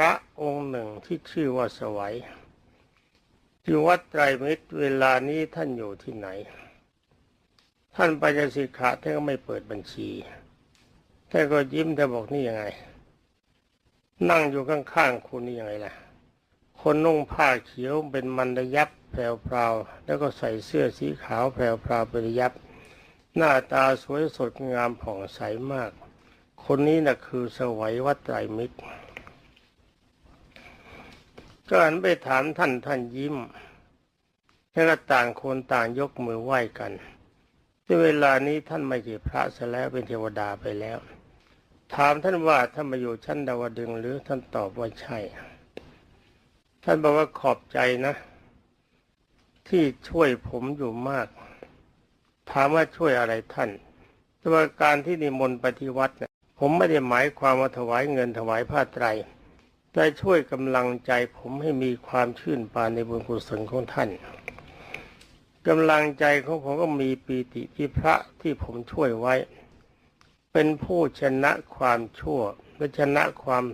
ระองค์หนึ่งที่ชื่อว่าสวัยอยู่วัดไตรมิตรเวลานี้ท่านอยู่ที่ไหน ท่านปัญญสิกขาท่านก็ไม่เปิดบัญชีท่านก็ยิ้มท่านบอกนี่ยังไง นั่งอยู่ข้างๆคุณนี่ยังไงล่ะ คนนุ่งผ้าเขียวเป็นมันระยับแพรวๆแล้วก็ใส่เสื้อสีขาวแพรวๆเป็นระยับ หน้าตาสวยสดงามผ่องใสมาก คนนี้นะ่ะคือสวัยวัดไตรมิตร ก็หันไปถามท่านท่านยิ้มแล้วก็ต่างคนต่างยกมือไหว้กันในเวลานี้ท่านไม่ใช่พระซะแล้วเป็นเทวดาไปแล้ว ถามท่านว่าท่านมาอยู่ชั้นดาวดึงหรือท่านตอบว่าใช่ ท่านบอกว่าขอบใจนะ ที่ช่วยผมอยู่มาก ถามว่าช่วยอะไรท่านแต่ว่าการที่นิมนต์ไปที่วัดเนี่ยผมไม่ได้หมายความว่าถวายเงินถวายผ้าไตร แต่ช่วยกำลังใจผมให้มีความชื่นบานในบุญกุศลของท่านกำลังใจของผมก็มีปีติที่พระที่ผมช่วยไว้ เป็นผู้ชนะความชั่วและชนะความ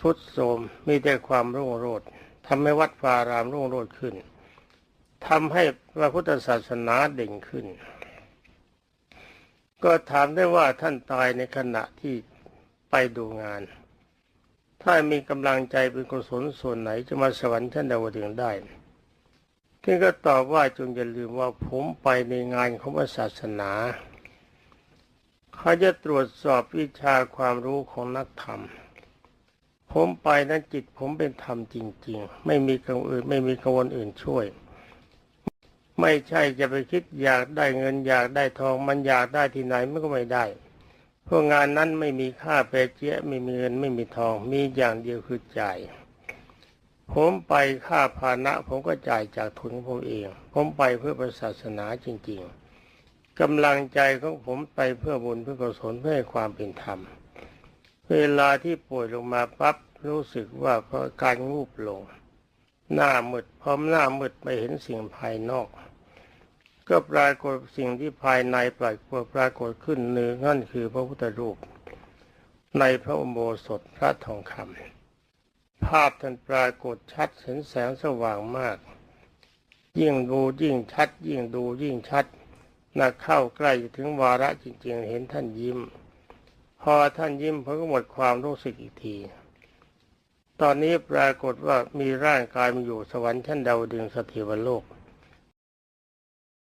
สุดโทรมมีแต่ความรุ่งโรจน์ทำให้วัดฟารามรุ่งโรจน์ขึ้นทำให้พระพุทธศาสนาเด่นขึ้น ก็ถามได้ว่าท่านตายในขณะที่ไปดูงาน ถ้ามีกำลังใจเป็นกุศลส่วนไหนจะมาสวรรค์ท่านดาวดึงได้ท่านก็ตอบว่าจงอย่าลืมว่าผมไปในงานของศาสนา เขาจะตรวจสอบวิชาความรู้ของนักธรรม ผมไปนั้นจิตผมเป็นธรรมจริง ๆ ไม่มีกังวลอื่นไม่มีกังวลอื่นช่วย ไม่ใช่จะไปคิดอยากได้เงินอยากได้ทองมันอยากได้ที่ไหนมันก็ไม่ได้ เพราะงานนั้นไม่มีค่าเปเจี๊ยไม่มีเงินไม่มีทองมีอย่างเดียวคือจ่ายผมไปค่าพาหนะผมก็จ่ายจากทุนของผมเอง ผมไปเพื่อศาสนาจริง ๆกำลังใจของผมไปเพื่อบุญเพื่อกุศลเพื่อความเป็นธรรม เวลาที่ป่วยลงมาปั๊บรู้สึกว่าเพราะการงูบลง หน้ามืดพร้อมหน้ามืดไม่เห็นสิ่งภายนอก ก็ปรากฏสิ่งที่ภายในปรากฏปรากฏขึ้นหนึ่งนั่นคือพระพุทธรูป ในพระอุโบสถพระทองคำภาพท่านปรากฏชัดเห็นแสงสว่างมาก ยิ่งดูยิ่งชัด ยิ่งดูยิ่งชัดน่าเข้าใกล้ถึงวาระจริง ๆ เห็นท่านยิ้ม พอท่านยิ้มผมก็หมดความรู้สึกอีกที ตอนนี้ปรากฏว่ามีร่างกายมาอยู่สวรรค์ชั้นดาวดึงส์สถิวโลก